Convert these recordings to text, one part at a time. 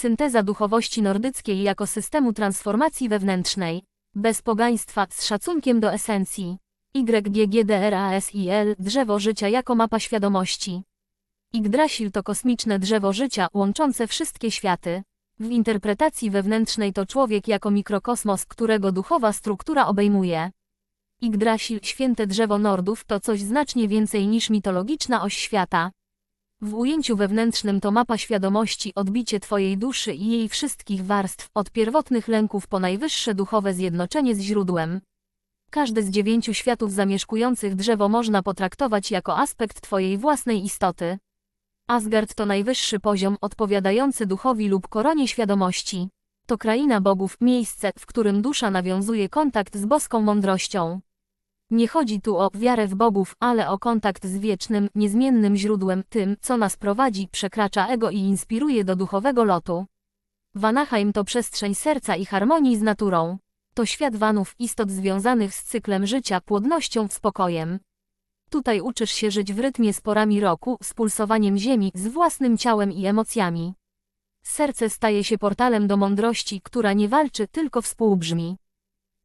Synteza duchowości nordyckiej jako systemu transformacji wewnętrznej. Bez pogaństwa, z szacunkiem do esencji. YGGDRASIL drzewo życia jako mapa świadomości. Yggdrasil to kosmiczne drzewo życia łączące wszystkie światy. W interpretacji wewnętrznej to człowiek jako mikrokosmos, którego duchowa struktura obejmuje. Yggdrasil, święte drzewo Nordów, to coś znacznie więcej niż mitologiczna oś świata. W ujęciu wewnętrznym to mapa świadomości, odbicie Twojej duszy i jej wszystkich warstw, od pierwotnych lęków po najwyższe duchowe zjednoczenie z źródłem. Każdy z dziewięciu światów zamieszkujących drzewo można potraktować jako aspekt Twojej własnej istoty. Asgard to najwyższy poziom odpowiadający duchowi lub koronie świadomości. To kraina bogów, miejsce, w którym dusza nawiązuje kontakt z boską mądrością. Nie chodzi tu o wiarę w bogów, ale o kontakt z wiecznym, niezmiennym źródłem, tym, co nas prowadzi, przekracza ego i inspiruje do duchowego lotu. Vanaheim to przestrzeń serca i harmonii z naturą. To świat wanów, istot związanych z cyklem życia, płodnością, spokojem. Tutaj uczysz się żyć w rytmie z porami roku, z pulsowaniem ziemi, z własnym ciałem i emocjami. Serce staje się portalem do mądrości, która nie walczy, tylko współbrzmi.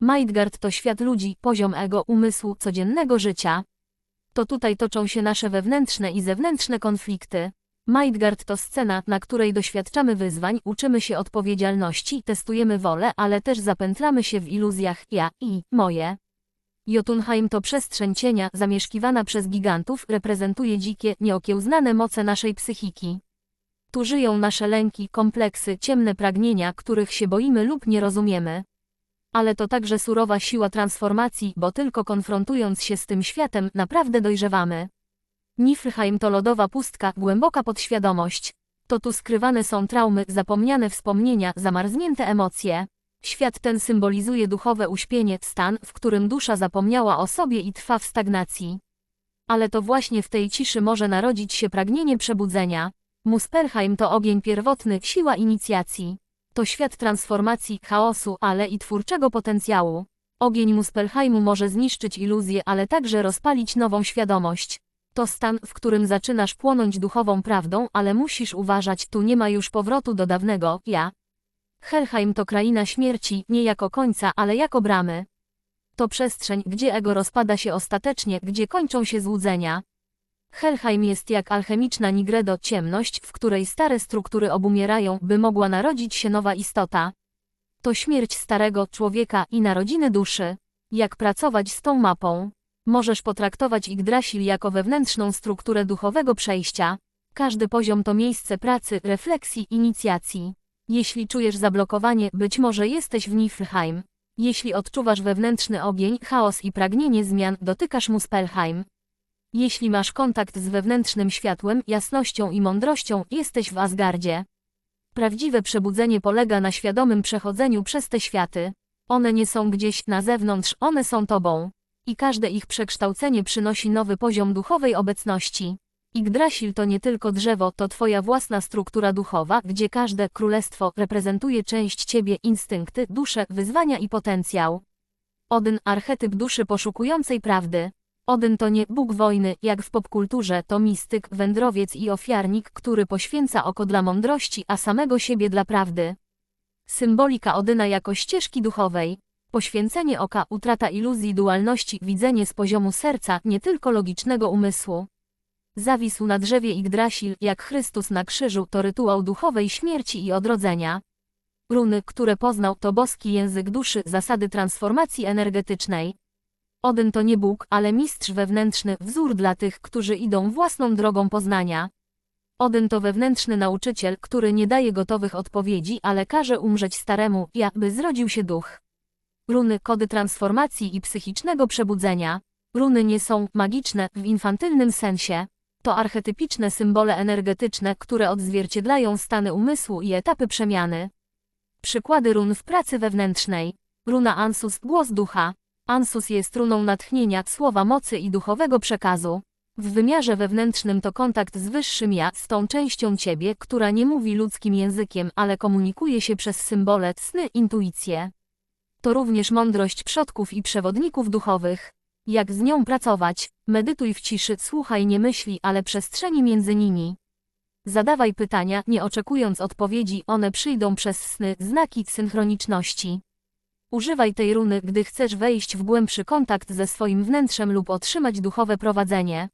Midgard to świat ludzi, poziom ego, umysłu, codziennego życia. To tutaj toczą się nasze wewnętrzne i zewnętrzne konflikty. Midgard to scena, na której doświadczamy wyzwań, uczymy się odpowiedzialności, testujemy wolę, ale też zapętlamy się w iluzjach ja i moje. Jotunheim to przestrzeń cienia, zamieszkiwana przez gigantów, reprezentuje dzikie, nieokiełznane moce naszej psychiki. Tu żyją nasze lęki, kompleksy, ciemne pragnienia, których się boimy lub nie rozumiemy. Ale to także surowa siła transformacji, bo tylko konfrontując się z tym światem, naprawdę dojrzewamy. Niflheim to lodowa pustka, głęboka podświadomość. To tu skrywane są traumy, zapomniane wspomnienia, zamarznięte emocje. Świat ten symbolizuje duchowe uśpienie, stan, w którym dusza zapomniała o sobie i trwa w stagnacji. Ale to właśnie w tej ciszy może narodzić się pragnienie przebudzenia. Muspelheim to ogień pierwotny, siła inicjacji. To świat transformacji, chaosu, ale i twórczego potencjału. Ogień Muspelheimu może zniszczyć iluzję, ale także rozpalić nową świadomość. To stan, w którym zaczynasz płonąć duchową prawdą, ale musisz uważać, tu nie ma już powrotu do dawnego ja. Helheim to kraina śmierci, nie jako końca, ale jako bramy. To przestrzeń, gdzie ego rozpada się ostatecznie, gdzie kończą się złudzenia. Helheim jest jak alchemiczna nigredo, ciemność, w której stare struktury obumierają, by mogła narodzić się nowa istota. To śmierć starego człowieka i narodziny duszy. Jak pracować z tą mapą? Możesz potraktować Yggdrasil jako wewnętrzną strukturę duchowego przejścia. Każdy poziom to miejsce pracy, refleksji, inicjacji. Jeśli czujesz zablokowanie, być może jesteś w Niflheim. Jeśli odczuwasz wewnętrzny ogień, chaos i pragnienie zmian, dotykasz Muspelheim. Jeśli masz kontakt z wewnętrznym światłem, jasnością i mądrością, jesteś w Asgardzie. Prawdziwe przebudzenie polega na świadomym przechodzeniu przez te światy. One nie są gdzieś na zewnątrz, one są tobą. I każde ich przekształcenie przynosi nowy poziom duchowej obecności. Yggdrasil to nie tylko drzewo, to twoja własna struktura duchowa, gdzie każde królestwo reprezentuje część ciebie, instynkty, duszę, wyzwania i potencjał. Odyn, archetyp duszy poszukującej prawdy. Odyn to nie Bóg wojny, jak w popkulturze, to mistyk, wędrowiec i ofiarnik, który poświęca oko dla mądrości, a samego siebie dla prawdy. Symbolika Odyna jako ścieżki duchowej. Poświęcenie oka, utrata iluzji dualności, widzenie z poziomu serca, nie tylko logicznego umysłu. Zawisł na drzewie Yggdrasil, jak Chrystus na krzyżu, to rytuał duchowej śmierci i odrodzenia. Runy, które poznał, to boski język duszy, zasady transformacji energetycznej. Odyn to nie Bóg, ale mistrz wewnętrzny, wzór dla tych, którzy idą własną drogą poznania. Odyn to wewnętrzny nauczyciel, który nie daje gotowych odpowiedzi, ale każe umrzeć staremu, jakby zrodził się duch. Runy, kody transformacji i psychicznego przebudzenia. Runy nie są magiczne w infantylnym sensie. To archetypiczne symbole energetyczne, które odzwierciedlają stany umysłu i etapy przemiany. Przykłady run w pracy wewnętrznej. Runa Ansus, głos ducha. Ansus jest runą natchnienia, słowa mocy i duchowego przekazu. W wymiarze wewnętrznym to kontakt z wyższym ja, z tą częścią ciebie, która nie mówi ludzkim językiem, ale komunikuje się przez symbole, sny, intuicje. To również mądrość przodków i przewodników duchowych. Jak z nią pracować? Medytuj w ciszy, słuchaj nie myśli, ale przestrzeni między nimi. Zadawaj pytania, nie oczekując odpowiedzi, one przyjdą przez sny, znaki synchroniczności. Używaj tej runy, gdy chcesz wejść w głębszy kontakt ze swoim wnętrzem lub otrzymać duchowe prowadzenie.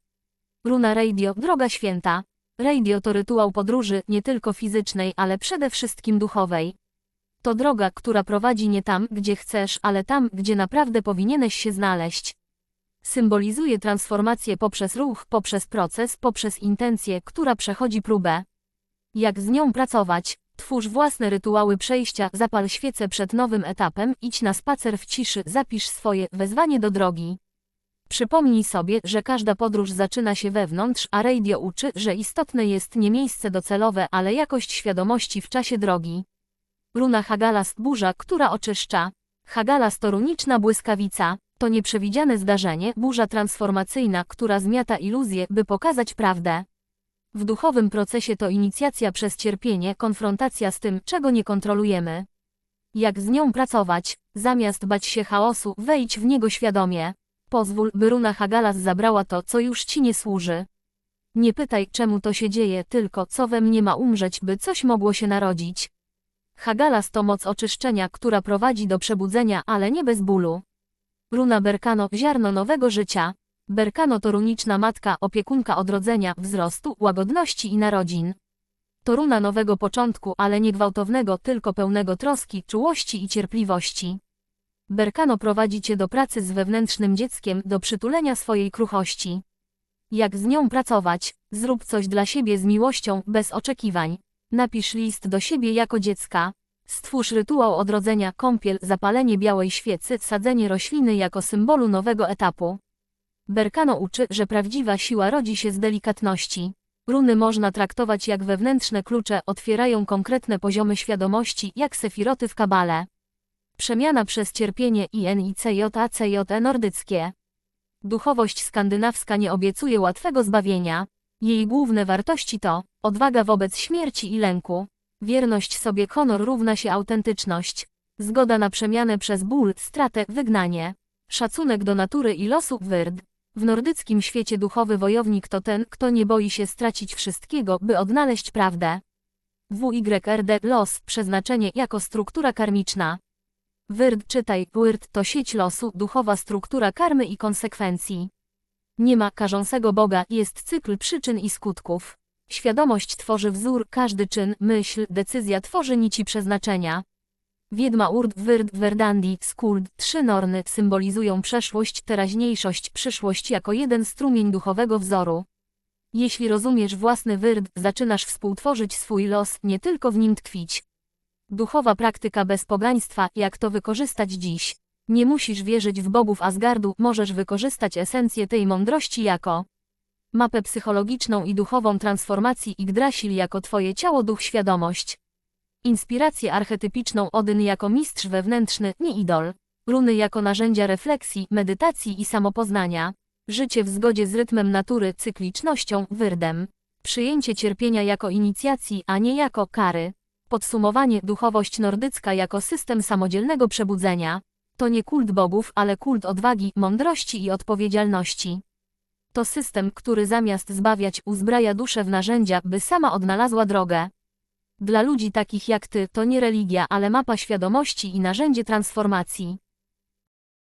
Runa Radio, droga święta. Radio to rytuał podróży, nie tylko fizycznej, ale przede wszystkim duchowej. To droga, która prowadzi nie tam, gdzie chcesz, ale tam, gdzie naprawdę powinieneś się znaleźć. Symbolizuje transformację poprzez ruch, poprzez proces, poprzez intencję, która przechodzi próbę. Jak z nią pracować? Twórz własne rytuały przejścia, zapal świecę przed nowym etapem, idź na spacer w ciszy, zapisz swoje wezwanie do drogi. Przypomnij sobie, że każda podróż zaczyna się wewnątrz, a radio uczy, że istotne jest nie miejsce docelowe, ale jakość świadomości w czasie drogi. Runa Hagalast burza, która oczyszcza. Hagalas to runiczna błyskawica. To nieprzewidziane zdarzenie, burza transformacyjna, która zmiata iluzję, by pokazać prawdę. W duchowym procesie to inicjacja przez cierpienie, konfrontacja z tym, czego nie kontrolujemy. Jak z nią pracować? Zamiast bać się chaosu, wejdź w niego świadomie. Pozwól, by runa Hagalas zabrała to, co już ci nie służy. Nie pytaj, czemu to się dzieje, tylko co we mnie ma umrzeć, by coś mogło się narodzić. Hagalas to moc oczyszczenia, która prowadzi do przebudzenia, ale nie bez bólu. Runa Berkano, ziarno nowego życia. Berkano to runiczna matka, opiekunka odrodzenia, wzrostu, łagodności i narodzin. To runa nowego początku, ale nie gwałtownego, tylko pełnego troski, czułości i cierpliwości. Berkano prowadzi cię do pracy z wewnętrznym dzieckiem, do przytulenia swojej kruchości. Jak z nią pracować? Zrób coś dla siebie z miłością, bez oczekiwań. Napisz list do siebie jako dziecka. Stwórz rytuał odrodzenia, kąpiel, zapalenie białej świecy, sadzenie rośliny jako symbolu nowego etapu. Berkano uczy, że prawdziwa siła rodzi się z delikatności. Runy można traktować jak wewnętrzne klucze, otwierają konkretne poziomy świadomości, jak sefiroty w kabale. Przemiana przez cierpienie IN i CJACJ nordyckie. Duchowość skandynawska nie obiecuje łatwego zbawienia. Jej główne wartości to odwaga wobec śmierci i lęku, wierność sobie honor równa się autentyczność, zgoda na przemianę przez ból, stratę, wygnanie, szacunek do natury i losu, wyrd. W nordyckim świecie duchowy wojownik to ten, kto nie boi się stracić wszystkiego, by odnaleźć prawdę. WYRD los, przeznaczenie jako struktura karmiczna. Wyrd czytaj, wyrd to sieć losu, duchowa struktura karmy i konsekwencji. Nie ma karzącego Boga, jest cykl przyczyn i skutków. Świadomość tworzy wzór, każdy czyn, myśl, decyzja tworzy nici przeznaczenia. Wiedma Urd, Wyrd, Verdandi, Skuld, trzy norny symbolizują przeszłość, teraźniejszość, przyszłość jako jeden strumień duchowego wzoru. Jeśli rozumiesz własny wyrd, zaczynasz współtworzyć swój los, nie tylko w nim tkwić. Duchowa praktyka bez pogaństwa, jak to wykorzystać dziś? Nie musisz wierzyć w bogów Asgardu, możesz wykorzystać esencję tej mądrości jako mapę psychologiczną i duchową transformacji Yggdrasil jako twoje ciało, duch, świadomość. Inspirację archetypiczną Odyn jako mistrz wewnętrzny, nie idol. Runy jako narzędzia refleksji, medytacji i samopoznania. Życie w zgodzie z rytmem natury, cyklicznością, wyrdem. Przyjęcie cierpienia jako inicjacji, a nie jako kary. Podsumowanie duchowość nordycka jako system samodzielnego przebudzenia. To nie kult bogów, ale kult odwagi, mądrości i odpowiedzialności. To system, który zamiast zbawiać, uzbraja duszę w narzędzia, by sama odnalazła drogę. Dla ludzi takich jak ty to nie religia, ale mapa świadomości i narzędzie transformacji.